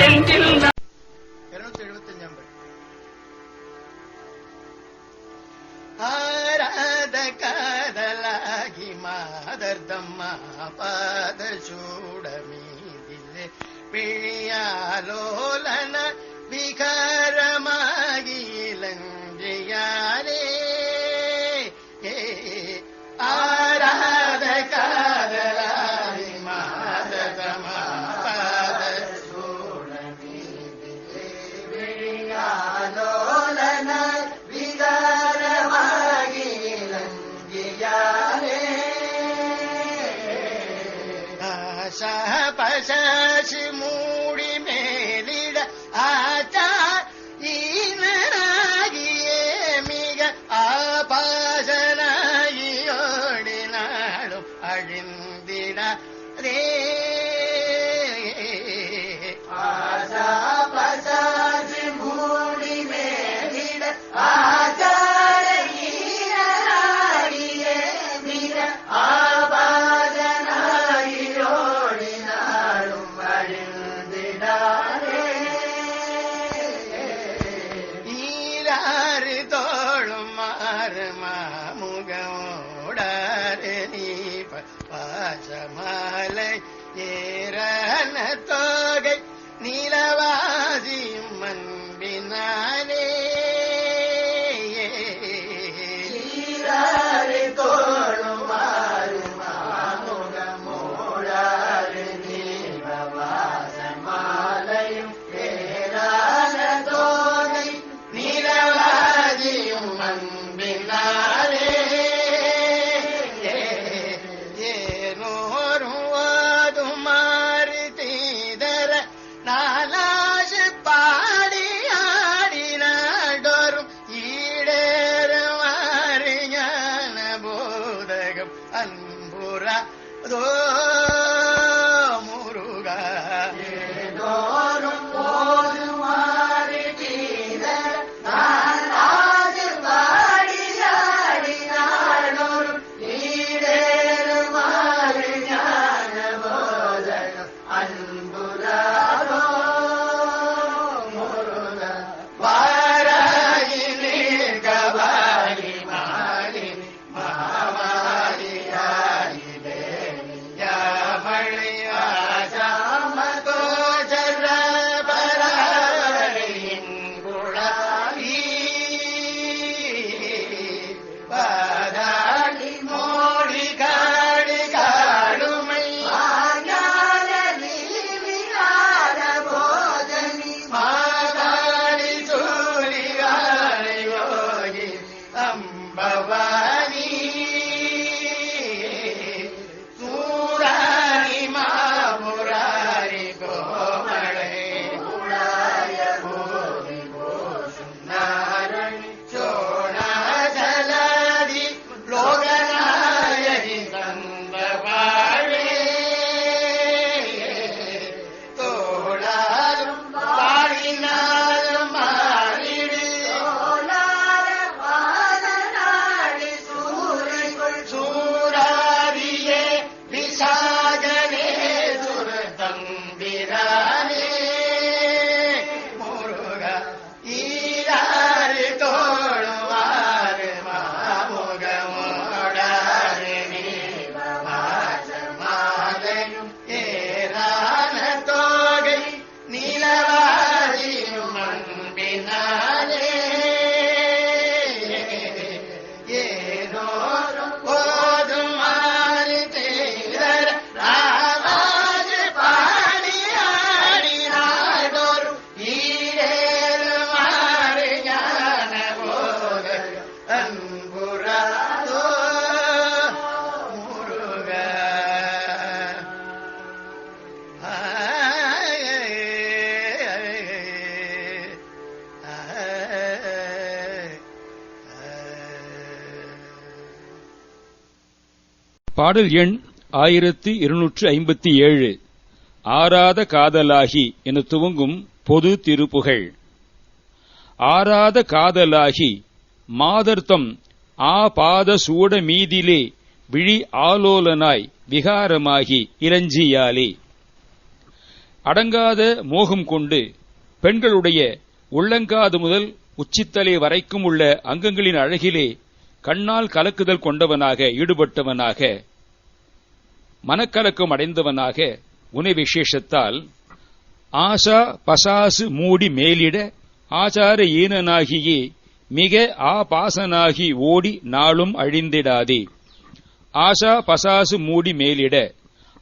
ചെങ്കിൽ മാതർദമ്മ പാദ പിഴിയാലോലന വികാര भिन्ना பாடல் எண் ஆயிரத்தி இருநூற்று ஐம்பத்தி ஏழு. ஆராத காதலாகி என துவங்கும் பொது திருப்புகழ். ஆராத காதலாகி மாதர்த்தம் ஆ பாத சூட மீதிலே விழி ஆலோலனாய் விகாரமாகி இளஞ்சியாலே. அடங்காத மோகம் கொண்டு பெண்களுடைய உள்ளங்காது முதல் உச்சித்தலை வரைக்கும் உள்ள அங்கங்களின் அழகிலே கண்ணால் கலக்குதல் கொண்டவனாக ஈடுபட்டவனாக மனக்கலக்கம் அடைந்தவனாக உனை விசேஷத்தால் ஆசா பசாசு மூடி மேலிட ஆச்சார ஈனனாகியே மிக ஆபாசனாகி ஓடி நாளும் அழிந்திடாதே. ஆசா பசாசு மூடி மேலிட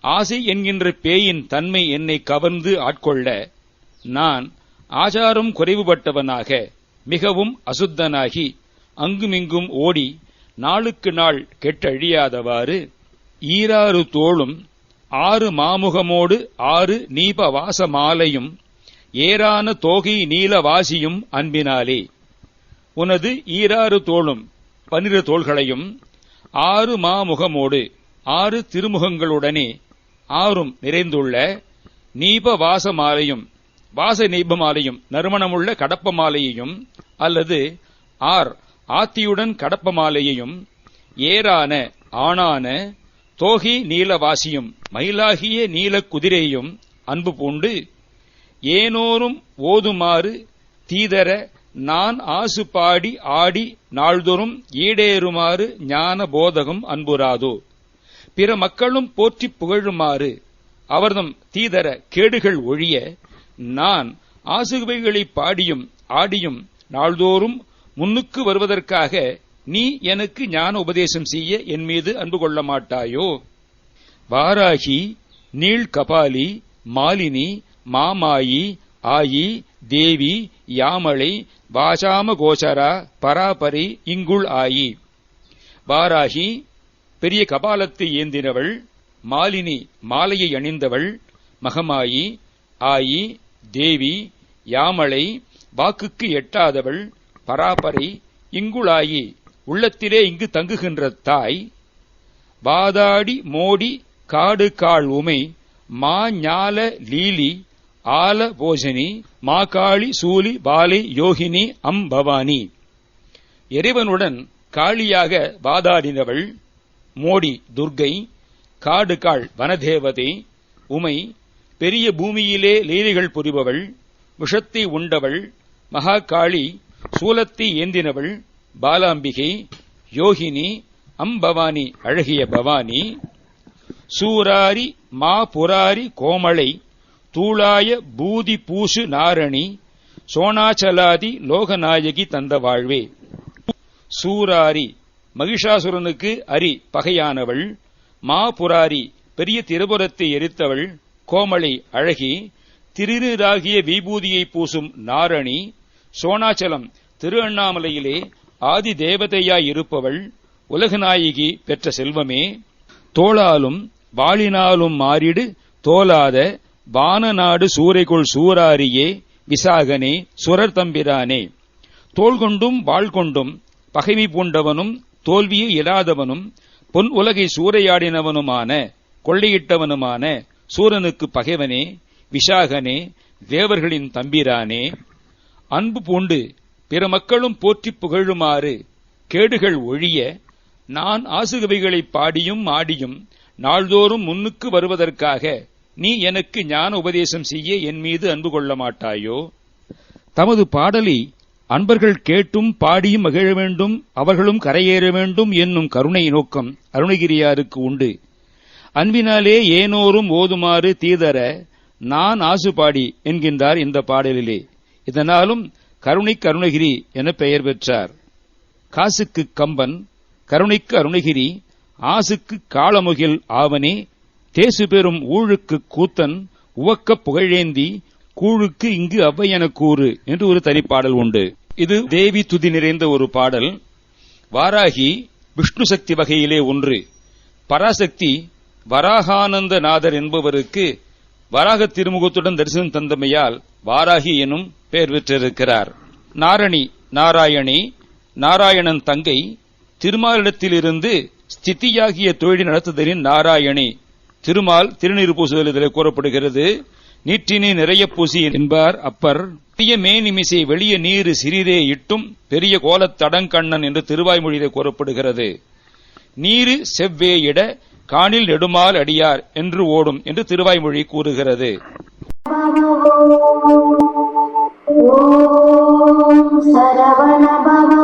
ஆசை என்கின்ற பேயின் தன்மை என்னை கவர்ந்து ஆட்கொள்ள நான் ஆச்சாரம் குறைவுபட்டவனாக மிகவும் அசுத்தனாகி அங்குமிங்கும் ஓடி நாளுக்கு நாள் கெட்டழியாதவாறு ஈராறு தோளும் ஆறு மாமுகமோடு ஆறு நீப வாச மாலையும் ஏரான தோகை நீலவாசியும் அன்பினாலே. உனது ஈராறு தோளும் பன்னிரு தோள்களையும் ஆறு மாமுகமோடு ஆறு திருமுகங்களுடனே ஆறும் நிறைந்துள்ள நீப வாச மாலையும் வாச நீப மாலையும் நறுமணமுள்ள கடப்ப மாலையையும் அல்லது ஆர் ஆத்தியுடன் கடப்ப மாலையையும் ஏரான ஆணான தோகி நீலவாசியும் மயிலாகிய நீல குதிரையும் அன்பு பூண்டு ஏனோரும் ஓதுமாறு தீதர நான் ஆசு பாடி ஆடி நாள்தோறும் ஈடேறுமாறு ஞான போதகம் அன்புராதோ. பிற மக்களும் போற்றிப் புகழுமாறு அவர்தம் தீதர கேடுகள் ஒழிய நான் ஆசுகுவைகளை பாடியும் ஆடியும் நாள்தோறும் முன்னுக்கு வருவதற்காக நீ எனக்கு ஞான உபதேசம் செய்ய என் மீது அன்பு கொள்ள மாட்டாயோ? வாராகி நீள் கபாலி மாலினி மாமாயி ஆயி தேவி யாமளை வாசாம கோச்சரா பராபரி இங்குள் ஆயி. வாராகி பெரிய கபாலத்தை ஏந்தினவள் மாலினி மாலையை அணிந்தவள் மகமாயி ஆயி தேவி யாமளை வாக்குக்கு எட்டாதவள் பராபரை இங்குளாயி உள்ளத்திலே இங்கு தங்குகின்ற தாய் வாதாடி மோடி காடு கால் உமை மா ஞால லீலி ஆல போஜனி மாகாளி சூலி பாலி யோகினி அம் பவானி. இறைவனுடன் காளியாக வாதாடினவள் மோடி துர்கை காடு காள் வனதேவதை உமை பெரிய பூமியிலே லீலைகள் புரிபவள் விஷத்தை உண்டவள் மகாகாளி சூலத்தை ஏந்தினவள் பாலாம்பிகை யோகினி அம்பவானி அழகிய பவானி சூராரி மா புராரி கோமளை தூளாய பூதி பூசு நாரணி சோனாச்சலாதி லோகநாயகி தந்த வாழ்வே. சூராரி மகிஷாசுரனுக்கு அரி பகையானவள். மா புராரி பெரிய திருபுரத்தை எரித்தவள். கோமளை அழகி திருநீராகிய விபூதியை பூசும் நாரணி. சோனாச்சலம் திரு அண்ணாமலையிலே ஆதி தேவதையாய் இருப்பவள் உலகநாயகி பெற்ற செல்வமே தோளாலும் வாளினாலும் மாறிடு தோலாத வானநாடு சூரைக்குள் சூராரியே விசாகனே சுரர் தம்பிரானே. தோல் கொண்டும் வாழ் கொண்டும் பகைமை பூண்டவனும் தோல்வியை இல்லாதவனும் பொன் உலகை சூறையாடினவனுமான கொள்ளையிட்டவனுமான சூரனுக்கு பகைவனே விஷாகனே தேவர்களின் தம்பிரானே. அன்பு பூண்டு பிற மக்களும் போற்றிப் புகழுமாறு கேடுகள் ஒழிய நான் ஆசுகவைகளை பாடியும் ஆடியும் நாள்தோறும் முன்னுக்கு வருவதற்காக நீ எனக்கு ஞான உபதேசம் செய்ய என் மீது அன்பு கொள்ள மாட்டாயோ? தமது பாடலை அன்பர்கள் கேட்டும் பாடியும் மகிழ வேண்டும் அவர்களும் கரையேற வேண்டும் என்னும் கருணை நோக்கம் அருணகிரியாருக்கு உண்டு. அன்பினாலே ஏனோரும் ஓதுமாறு தீதர நான் ஆசுபாடி என்கின்றார் இந்த பாடலிலே. இதனாலும் கருணைக்கு அருணகிரி என பெயர் பெற்றார். காசுக்கு கம்பன் கருணைக்கு அருணகிரி ஆசுக்கு காளமுகில் ஆவனே தேசு பெறும் ஊழுக்கு கூத்தன் உவக்கப் புகழேந்தி கூழுக்கு இங்கு அவ்வையென கூறு என்று ஒரு தனிப்பாடல் உண்டு. இது தேவி துதி நிறைந்த ஒரு பாடல். வாராகி விஷ்ணு சக்தி வகையிலே ஒன்று. பராசக்தி வராகானந்த நாதர் என்பவருக்கு வராக திருமுகத்துடன் தரிசனம் தந்தமையால் வாராகி எனும் பெயர் பெற்றிருக்கிறார். நாரணி நாராயணி நாராயணன் தங்கை திருமாலிடத்திலிருந்து ஸ்திதியாகிய தொழில் நடத்துதலின் நாராயணி. திருமால் திருநீர் பூசுதல் இதில் கூறப்படுகிறது நீற்றினை நிறைய பூசி என்பார் அப்பர். பெரிய மேனிமிசை வெளிய நீர் சிறிதே இட்டும் பெரிய கோலத் தடங்கண்ணன் என்று திருவாய்மொழியிலே கூறப்படுகிறது. நீரு செவ்வேயிட காணில் நெடுமால் அடியார் என்று ஓடும் என்று திருவாய்மொழி கூறுகிறது. சரவணபவ